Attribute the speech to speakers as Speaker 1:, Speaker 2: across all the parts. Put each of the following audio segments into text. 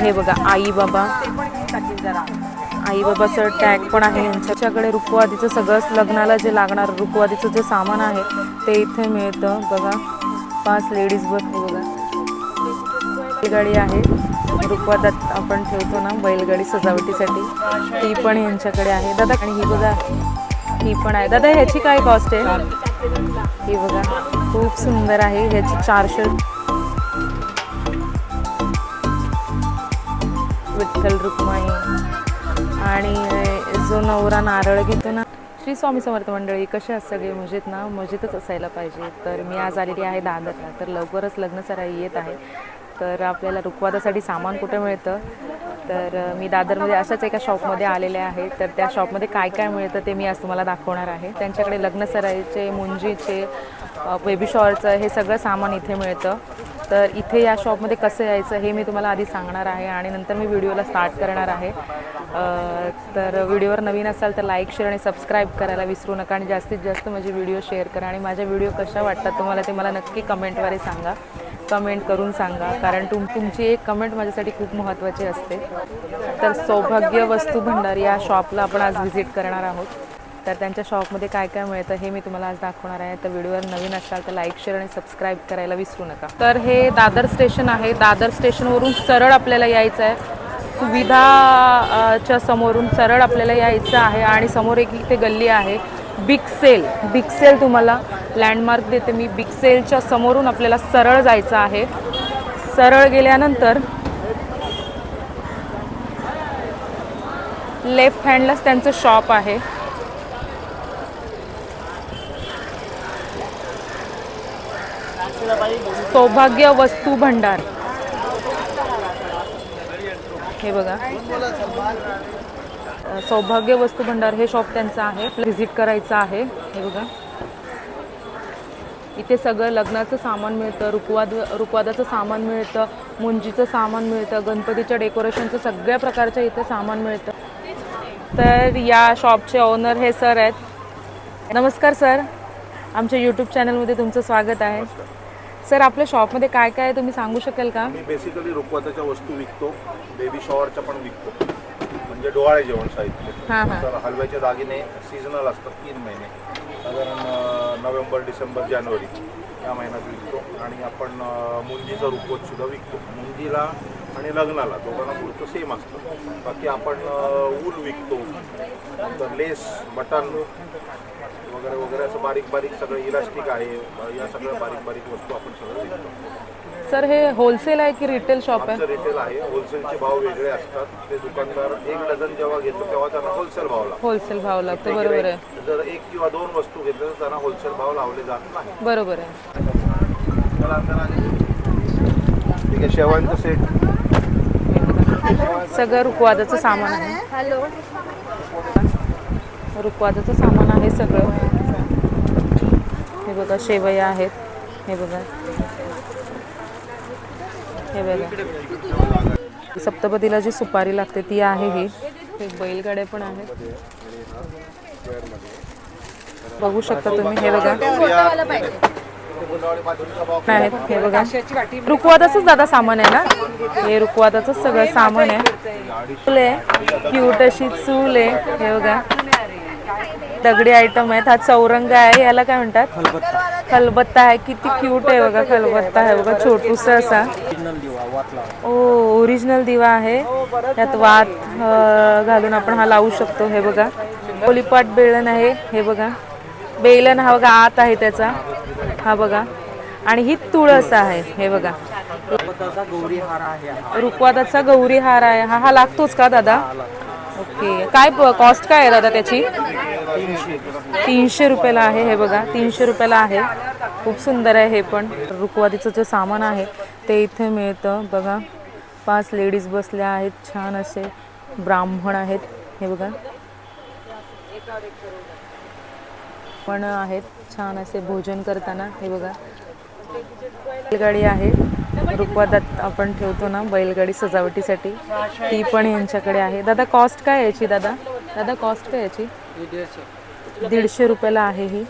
Speaker 1: हे बघा आई बाबा. आई बाबाचं टॅग पण आहे यांच्याकडे. रुकवादीचं सगळंच लग्नाला जे लागणार रुखवादीचं जे सामान आहे ते इथे मिळतं. बघा पाच लेडीज बस हे बघा. बैलगाडी आहे. रुकवादात आपण ठेवतो ना बैलगाडी सजावटीसाठी. ती पण यांच्याकडे आहे. दादा आणि ही बघा ही पण आहे. दादा ह्याची काय कॉस्ट आहे? ही बघा खूप सुंदर आहे. ह्याची चारशे विठ्ठल रुक्माई. आणि जो नवरा नारळ घेतो ना श्री स्वामी समर्थ मंडळी कसे आहेत सगळे मजेत ना? मजेतच असायला पाहिजे. तर मी आज आलेली आहे दादरला. तर लवकरच लग्न सराई येत आहे. तर आपल्याला रुखवादासाठी सामान कुठे मिळतं? तर मी दादरमध्ये अशाच एका शॉपमध्ये आलेले आहे. तर त्या शॉपमध्ये काय काय मिळतं ते मी आज तुम्हाला दाखवणार आहे. त्यांच्याकडे लग्न सराईचे मुंजीचे बेबी शॉवरचं हे सगळं सामान इथे मिळतं. तर इथे या शॉपमध्ये कसं यायचं हे मी तुम्हाला आधी सांगणार आहे आणि नंतर मी व्हिडिओला स्टार्ट करणार आहे. तर व्हिडिओवर नवीन असाल तर लाईक शेअर आणि सबस्क्राईब करायला विसरू नका आणि जास्तीत जास्त माझे व्हिडिओ शेअर करा आणि माझ्या व्हिडिओ कशा वाटतात तुम्हाला ते मला नक्की कमेंटद्वारे सांगा. कमेंट करून सांगा कारण तुम तुमची एक कमेंट माझ्यासाठी खूप महत्त्वाची असते. तर सौभाग्य वस्तू भंडार या शॉपला आपण आज व्हिजिट करणार आहोत. तर त्यांच्या शॉपमध्ये काय काय मिळतं हे मी तुम्हाला आज दाखवणार आहे. तर व्हिडिओवर नवीन असाल तर लाईक शेअर आणि सबस्क्राईब करायला विसरू नका. तर हे दादर स्टेशन आहे. दादर स्टेशनवरून सरळ आपल्याला यायचं आहे. सुविधाच्या समोरून सरळ आपल्याला यायचं आहे आणि समोर एक इथे गल्ली आहे. बिग सेल बिग सेल तुम्हाला लँडमार्क देते मी. बिग सेलच्या समोरून आपल्याला सरळ जायचं आहे. सरळ गेल्यानंतर लेफ्ट हँडलाच त्यांचं शॉप आहे. सौभाग्य वस्तू भंडार. हे बघा. सौभाग्य वस्तू भंडार हे शॉप त्यांचं आहे. व्हिजिट करायचं आहे. हे बघा. इथे सगळं लग्नाचं सामान मिळतं रुकवाद रुकवादाचं सामान मिळतं मुंजीचं सामान मिळतं गणपतीच्या डेकोरेशनचं सगळ्या प्रकारच्या इथे सामान मिळतं. तर या शॉपचे ओनर हे सर आहेत. नमस्कार सर. आमच्या यूट्यूब चॅनलमध्ये तुमचं स्वागत आहे. सर आपल्या शॉपमध्ये काय काय आहे तुम्ही सांगू शकाल का?
Speaker 2: मी बेसिकली रुकवाताच्या वस्तू विकतो बेबी शॉवरच्या पण विकतो. म्हणजे डोहाळे जेवण साहित्य.
Speaker 1: हां हां.
Speaker 2: तर हलव्याचे दागिने सीझनल असतात तीन महिने. साधारण अं, नोव्हेंबर डिसेंबर जानेवारी या महिन्यात विकतो. आणि आपण अं, मुंजीचा रुकवत सुद्धा विकतो. मुंजीला आणि लग्नाला दोघांना पुरतं सेम असतं. बाकी आपण अं, ऊल विकतो. नंतर लेस बटन वगैरे वगैरे असं बारीक बारीक सगळं इलास्टिक आहे. या सगळ्या बारीक बारीक वस्तू आपण सगळं विकतो.
Speaker 1: सर हे होलसेल आहे की रिटेल शॉप आहे?
Speaker 2: आमचं रिटेल आहे. होलसेलचे भाव वेगळे असतात. ते दुकानदार एक डझन जेव्हा घेतो तेव्हा त्यांना होलसेल भाव लागतो.
Speaker 1: होलसेल भाव लागतो बरोबर आहे.
Speaker 2: जर एक किंवा दोन वस्तू घेतल्या तर त्यांना होलसेल भाव लावले जात नाही.
Speaker 1: बरोबर आहे.
Speaker 2: ठीक आहे शेवांचं सेट.
Speaker 1: सगळं रुकवादाचं सामान आहे. रुखवाजाचं सामान आहे सगळं. हे बघा शेवया आहेत. हे बघा. हे बघा. सप्तपदीला जी सुपारी लागते ती आहे ही. हे बैलगाड्या पण आहेत. बघू शकता तुम्ही हे बघा. आहेत हे बघा. रुखवादाचंच दादा सामान आहे ना? हे रुखवादाचंच सगळं सामान आहे. चूल आहे क्यूट अशी चूल आहे. हे बघा. दगडी आयटम आहेत. हा चौरंग आहे याला काय म्हणतात? खलबत्ता. आहे. किती क्यूट आहे बघा खलबत्ता आहे बघा छोटूस असा. ओ ओरिजिनल दिवा आहे. त्यात वात घालून आपण हा लावू शकतो हे बघा. पोलीपाट बेलन आहे हे बघा. बेलन हा बघा आत आहे त्याचा. हा बघा. आणि ही तुळस आहे हे बघा. रुकवादाचा गौरी हार आहे हा. हा लागतोच का दादा? ओके. काय कॉस्ट काय आहे दादा त्याची? तीनशे रुपयाला आहे हे बघा तीनशे रुपयाला आहे. खूप सुंदर आहे हे पण. रुकवादीचं जे सामान आहे ते इथे मिळतं. बघा पाच लेडीज बसल्या आहेत छान असे ब्राह्मण आहेत. हे बघा. पण आहेत छान असे भोजन करताना. हे बघा. बैलगाडी आहे. रुकवादात आपण ठेवतो ना बैलगाडी सजावटीसाठी. ती पण यांच्याकडे आहे. दादा कॉस्ट काय याची दादा? दादा कॉस्ट काय आहे याची? दीडशे. रुपयाला आहे ही.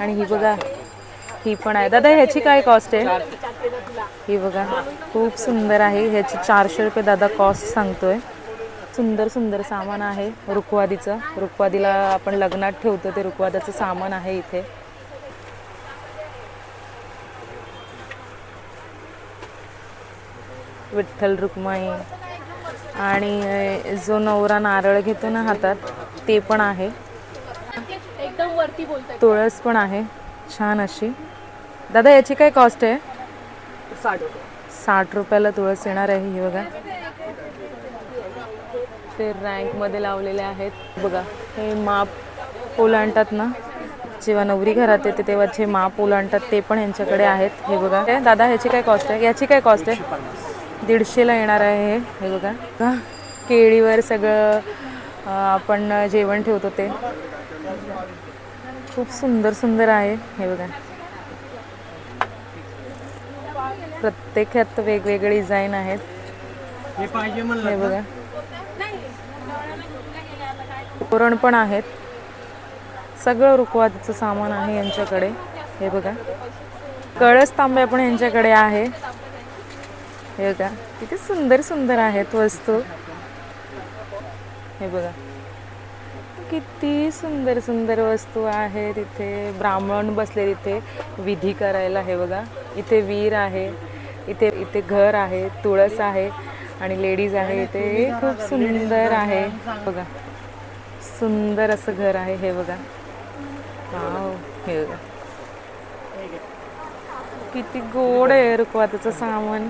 Speaker 1: आणि ही बघा ही पण आहे. दादा ह्याची काय कॉस्ट आहे? ही बघा खूप सुंदर आहे. ह्याची चारशे रुपये दादा कॉस्ट सांगतोय. सुंदर सुंदर सामान आहे रुखवादीचं. रुखवादीला आपण लग्नात ठेवतो ते रुखवादाचं सामान आहे इथे. विठ्ठल रुक्माई. आणि जो नवरा नारळ घेतो ना हातात ते पण आहे.
Speaker 3: एकदम वरती
Speaker 1: तुळस पण आहे. छान अशी. दादा याची काय कॉस्ट आहे?
Speaker 3: साठ
Speaker 1: साठ रुपयाला तुळस येणार आहे ही बघा. ते रँकमध्ये लावलेले आहेत. बघा हे माप ओलांडतात ना? जेव्हा नवरी घरात येते तेव्हा जे माप ओलांडतात ते पण यांच्याकडे आहेत. हे बघा. दादा ह्याची काय कॉस्ट आहे? याची काय कॉस्ट आहे? दीडशेला येणार आहे हे. हे बघा. केळीवर सगळं आपण जेवण ठेवतो ते. खूप सुंदर सुंदर आहे. हे बघा. प्रत्येक ह्यात वेगवेगळे डिझाईन आहेत.
Speaker 4: हे पाहिजे
Speaker 1: बघा. तोरण पण आहेत. सगळं रुकवातीचं सामान आहे यांच्याकडे. हे बघा. कळस तांब्या पण यांच्याकडे आहे. हे बघा किती सुंदर सुंदर आहेत वस्तू. हे बघा किती सुंदर सुंदर वस्तू आहेत इथे. ब्राह्मण बसले तिथे विधी करायला हे बघा. इथे वीर आहे इथे इथे घर आहे तुळस आहे आणि लेडीज आहे इथे. खूप सुंदर आहे. बघा सुंदर असं घर आहे हे बघा. वाव हे बघा. किती गोड आहे रुकवाताचं सामान.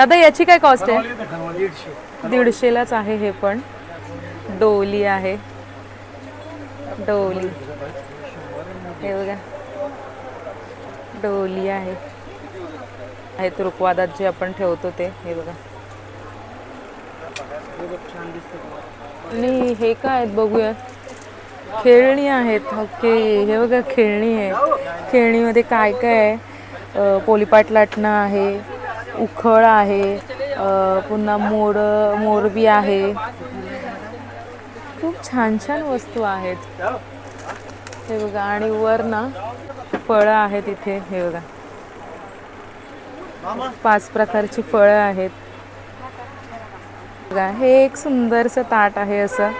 Speaker 1: दादा याची काय कॉस्ट आहे? दीडशेलाच आहे हे पण. डोली आहे. डोली. हे बघा. डोली आहे. आहेत रुकवादात जे आपण ठेवतो ते. हे बघा. आणि हे काय आहेत बघूया. खेळणी आहेत. ओके. हे बघा खेळणी आहे. खेळणीमध्ये काय काय आहे? पोलीपाट लाटणं आहे. उखळ आहे पुन्हा मोर मोरबी आहे. खूप छान छान वस्तू आहेत. हे बघा आणि वर ना फळं आहेत इथे हे बघा. पाच प्रकारची फळं आहेत. बघा हे एक सुंदरसं ताट आहे असं.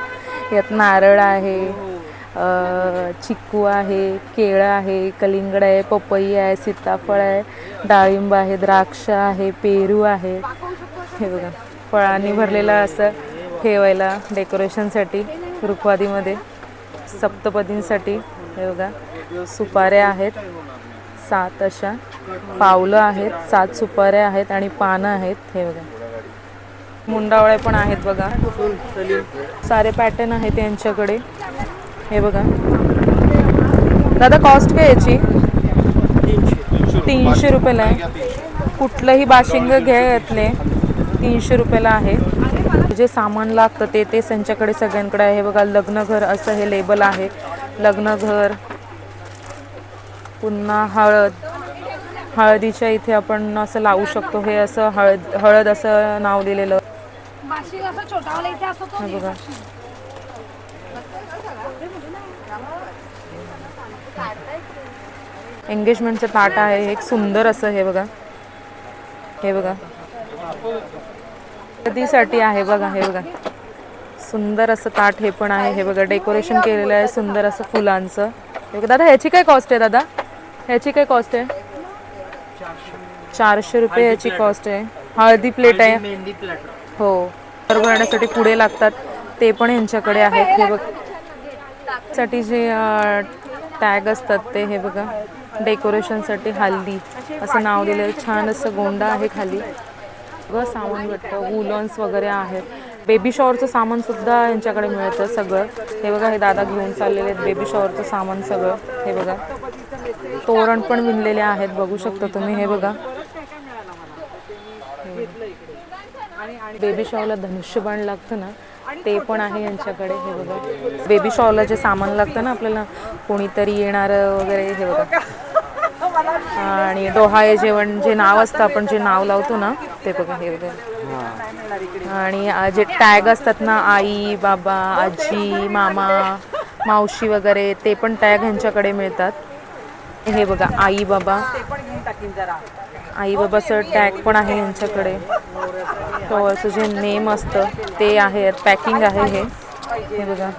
Speaker 1: यात नारळ आहे. चिक्कू आहे केळं आहे कलिंगड आहे पपई आहे सीताफळ आहे डाळिंब आहे द्राक्ष आहे पेरू आहे. हे बघा फळांनी भरलेलं असं ठेवायला डेकोरेशनसाठी रुखवादीमध्ये सप्तपदींसाठी. हे बघा सुपाऱ्या आहेत सात अशा. पावलं आहेत सात सुपाऱ्या आहेत आणि पानं आहेत. हे बघा मुंडावळे पण आहेत बघा. सारे पॅटर्न आहेत यांच्याकडे. हे बघा. दादा कॉस्ट काय याची? तीनशे रुपयाला आहे. कुठलंही बाशिंग घ्या यातले. तीनशे रुपयाला आहे. जे सामान लागतं ते तेच त्यांच्याकडे सगळ्यांकडे आहे. हे बघा लग्नघर असं हे लेबल आहे. लग्नघर पुन्हा हळद. हळदीच्या इथे आपण असं लावू शकतो. हे असं हळद हळद असं नाव दिलेलं.
Speaker 3: तो
Speaker 1: हे बघा. एंगेजमेंटचं ताट आहे. एक सुंदर असं हे बघा. हे बघा. कधीसाठी आहे बघा हे बघा. सुंदर असं ताट हे पण आहे. हे बघा डेकोरेशन केलेलं आहे सुंदर असं फुलांचं. हे बघा दादा ह्याची काय कॉस्ट आहे दादा? ह्याची काय कॉस्ट आहे? चारशे रुपये याची कॉस्ट आहे. हळदी प्लेट आहे. हो. घर भरण्यासाठी पुढे लागतात. ते पण यांच्याकडे आहेत. हे बघ. साठी जे टॅग असतात ते हे बघा. डेकोरेशनसाठी हल्दी. असं नाव दिलेलं छान असं गोंडा आहे खाली. सगळं सामान भेटतं वुलन्स वगैरे आहेत. बेबी शॉवरचं सामान सुद्धा यांच्याकडे मिळतं सगळं. हे बघा हे दादा घेऊन चाललेले आहेत बेबी शॉवरचं सामान सगळं. हे बघा. तोरण पण विणलेले आहेत बघू शकता तुम्ही हे बघा. बेबी शॉवला धनुष्यबाण लागतं ना. ते पण आहे यांच्याकडे हे बघा. बेबी शॉलला जे सामान लागतं ना आपल्याला कोणीतरी येणार वगैरे हे बघा. आणि डोहाळे जेवण जे नाव असतं आपण जे नाव लावतो ना ते बघा हे बघा. आणि जे टॅग असतात ना आई बाबा आजी मामा मावशी वगैरे ते पण टॅग ह्यांच्याकडे मिळतात. हे बघा आई बाबा. आई बाबाचं टॅग पण आहे यांच्याकडे. तो असं जे नेम असतं. ते आहे पॅकिंग आहे हे. हे बघा.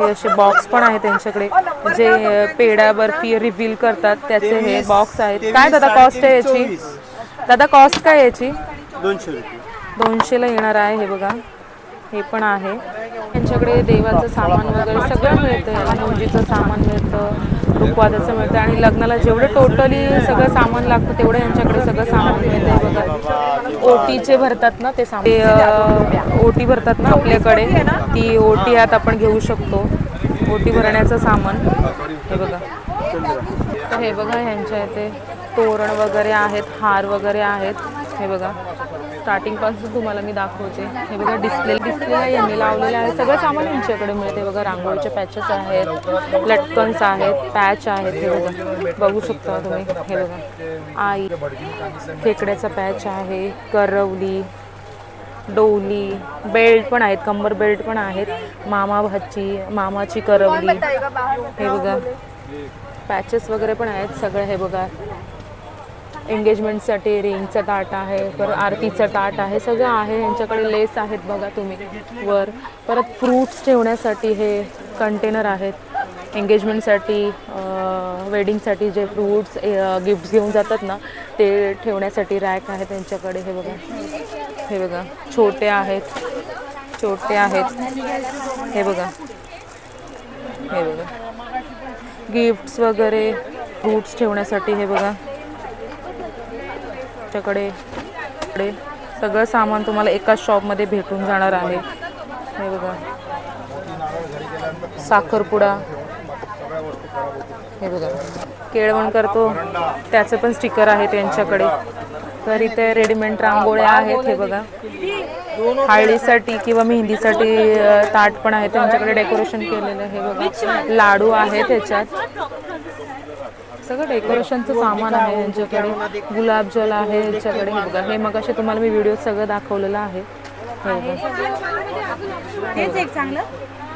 Speaker 1: हे असे बॉक्स पण आहे त्यांच्याकडे. जे पेढा बर्फी रिव्हील करतात त्याचे हे बॉक्स आहेत. काय दादा कॉस्ट आहे याची? दादा कॉस्ट काय याची?
Speaker 4: दोनशे
Speaker 1: दोनशेला येणार आहे हे बघा. हे पण आहे. त्यांच्याकडे देवाचं सामान वगैरे सगळं मिळतं मुंजीचं सामान मिळतं रुखवादाचं मिळतं आणि लग्नाला जेवढं टोटली सगळं सामान लागतं तेवढं यांच्याकडे सगळं सामान मिळतं बघा. ओटीचे भरतात ना ते सामान. ते, ओटी भरतात ना आपल्याकडे. ती ओटी आत आपण घेऊ शकतो. ओटी भरण्याचं सामान. हे बघा. तर हे बघा ह्यांच्या इथे तोरण वगैरे आहेत हार वगैरे आहेत. हे बघा. स्टार्टिंगपासून तुम्हाला मी दाखवते. हे बघा डिस्प्ले डिस्प्ले यांनी लावलेलं आहे. सगळं सामान यांच्याकडे मिळते. बघा रांगोळीचे पॅचेस आहेत लटकन्स आहेत पॅच आहेत हे बघा. बघू शकता तुम्ही. हे बघा. आई खेकड्याचा पॅच आहे करवली डोली बेल्ट पण आहेत. कंबर बेल्ट पण आहेत. मामा भाची मामाची करवली. हे बघा. पॅचेस वगैरे पण आहेत सगळं. हे बघा. एंगेजमेंटसाठी रिंगचं ताट आहे परत आरतीचं ताट आहे सगळं आहे. यांच्याकडे लेस आहेत बघा तुम्ही वर. परत फ्रूट्स ठेवण्यासाठी हे कंटेनर आहेत. एंगेजमेंटसाठी वेडिंगसाठी जे फ्रूट्स गिफ्ट्स घेऊन जातात ना ते ठेवण्यासाठी रॅक आहे त्यांच्याकडे हे बघा. हे बघा. छोटे आहेत. छोटे आहेत. हे बघा. हे बघा. गिफ्ट्स वगैरे फ्रूट्स ठेवण्यासाठी हे बघा. आमच्याकडे इकडे सगळं सामान तुम्हाला एकाच शॉपमध्ये भेटून जाणार आहे. हे बघा. साखरपुडा. हे बघा. केळवण करतो. त्याचं पण स्टिकर आहे त्यांच्याकडे. तर इथे रेडीमेड रांगोळ्या आहेत हे बघा. हळदीसाठी किंवा मेहंदीसाठी ताट पण आहे. त्यांच्याकडे डेकोरेशन केलेलं आहे हे बघा. लाडू आहे त्याच्यात सगळं डेकोरेशनचं सामान आहे यांच्याकडे. गुलाबजल आहे यांच्याकडे. बघा हे मग असे तुम्हाला मी व्हिडिओ सगळं दाखवलेलं आहे.
Speaker 3: एक चांगलं.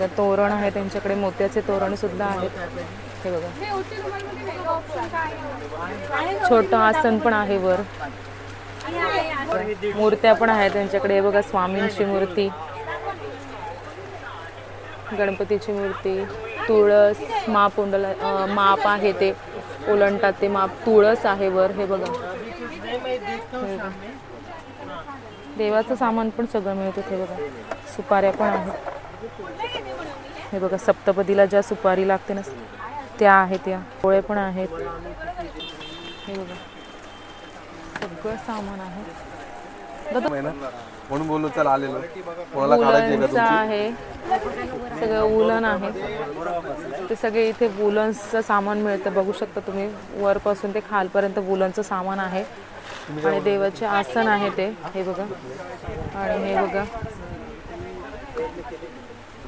Speaker 1: तर तोरण आहे त्यांच्याकडे मोत्याचे तोरण सुद्धा आहेत हे बघा. छोटं आसन पण आहे वर. मूर्त्या पण आहेत त्यांच्याकडे. हे बघा स्वामींची मूर्ती. गणपतीची मूर्ती. तुळस माप ओंडला अं, माप आहे ते. ओलंटात ते माप तुळस आहे वर हे बघा. हे बघा. देवाचं सामान पण सगळं मिळतं हे बघा. सुपाऱ्या पण आहेत. हे बघा सप्तपदीला ज्या सुपारी लागते ना त्या आहेत या. पोळे पण आहेत. हे बघा. सगळं सामान आहे.
Speaker 4: म्हणून बोललो चल आलेलो. कोणाला काढायची आहे का
Speaker 1: वुलनचं आहे. सगळं वुलन आहे. ते सगळे इथे वुलन्सचं सामान मिळतं. बघू शकता तुम्ही वरपासून ते खालपर्यंत वुलनचं सामान आहे. आणि देवाचे आसन आहे ते. हे बघा. आणि हे बघा.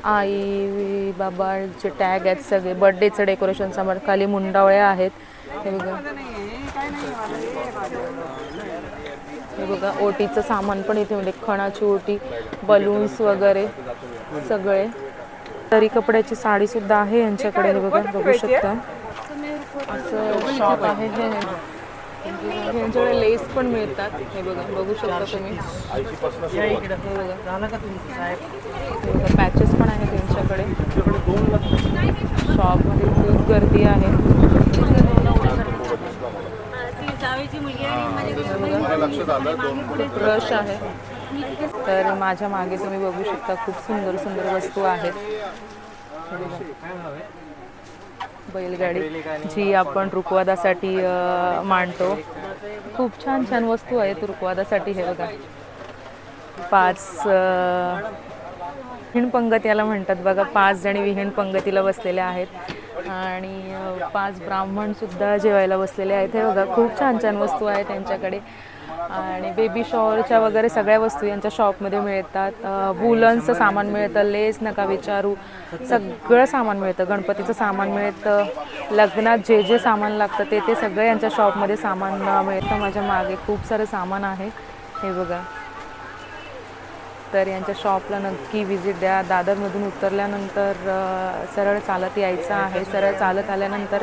Speaker 1: आई बाबाचे टॅग आहेत सगळे. बर्थडेचं डेकोरेशन सामान खाली मुंडावळ्या आहेत. हे बघा. हे बघा ओटीचं सामान पण इथे म्हणजे खणाची ओटी बलून्स वगैरे सगळे. तरी कपड्याची साडी सुद्धा आहे यांच्याकडे हे बघा बघू शकता. असं शॉप आहे हे. यांच्याकडे लेस पण मिळतात. हे बघा बघू शकता तुम्ही. हे बघा पॅचेस पण आहेत त्यांच्याकडे शॉपमध्ये खूप गर्दी आहे.
Speaker 2: लक्षात आलं दोन
Speaker 1: खूप रश आहे. तर माझ्या मागे तुम्ही बघू शकता खूप सुंदर सुंदर वस्तू आहेत. बैलगाडी जी आपण रुकवादासाठी मांडतो. खूप छान छान वस्तू आहेत रुकवादासाठी हे बघा. पाच विहीण पंगत याला म्हणतात बघा. पाच जणी विहीण पंगतीला बसलेल्या आहेत. आणि पाच ब्राह्मण सुद्धा जेवायला बसलेले आहेत. हे बघा खूप छान छान वस्तू आहेत त्यांच्याकडे. आणि बेबी शॉवरच्या वगैरे सगळ्या वस्तू यांच्या शॉपमध्ये मिळतात. वुलन्सचं सामान मिळतं लेस नका विचारू सगळं सामान मिळतं. गणपतीचं सामान मिळतं. लग्नात जे जे सामान लागतं ते ते सगळं यांच्या शॉपमध्ये सामान मिळतं. माझ्या मागे खूप सारं सामान आहे. हे बघा. तर यांच्या शॉपला नक्की व्हिजिट द्या. दादरमधून उतरल्यानंतर सरळ चालत यायचं आहे. सरळ चालत आल्यानंतर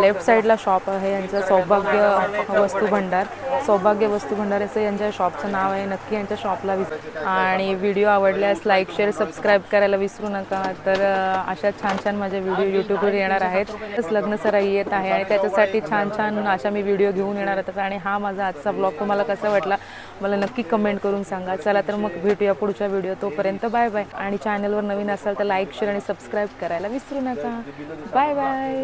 Speaker 1: लेफ्ट साईडला शॉप आहे. यांचं सौभाग्य वस्तू भंडार. सौभाग्य वस्तू भंडार असं यांच्या शॉपचं नाव आहे. नक्की यांच्या शॉपला विजिट आणि व्हिडिओ आवडल्यास लाईक शेअर सबस्क्राईब करायला विसरू नका. तर अशा छान छान माझे व्हिडिओ यूट्यूबवर येणार आहेत. तसंच लग्न सराई येत आहे आणि त्याच्यासाठी छान छान अशा मी व्हिडिओ घेऊन येणार आहेत आणि हा माझा आजचा ब्लॉग तुम्हाला कसा वाटला मला नक्की कमेंट करून सांगा. चला तर मग भेटूया पुढच्या व्हिडिओ तोपर्यंत. बाय बाय आणि चॅनलवर नवीन असाल तर लाईक शेअर आणि सबस्क्राईब करायला विसरू नका. Bye bye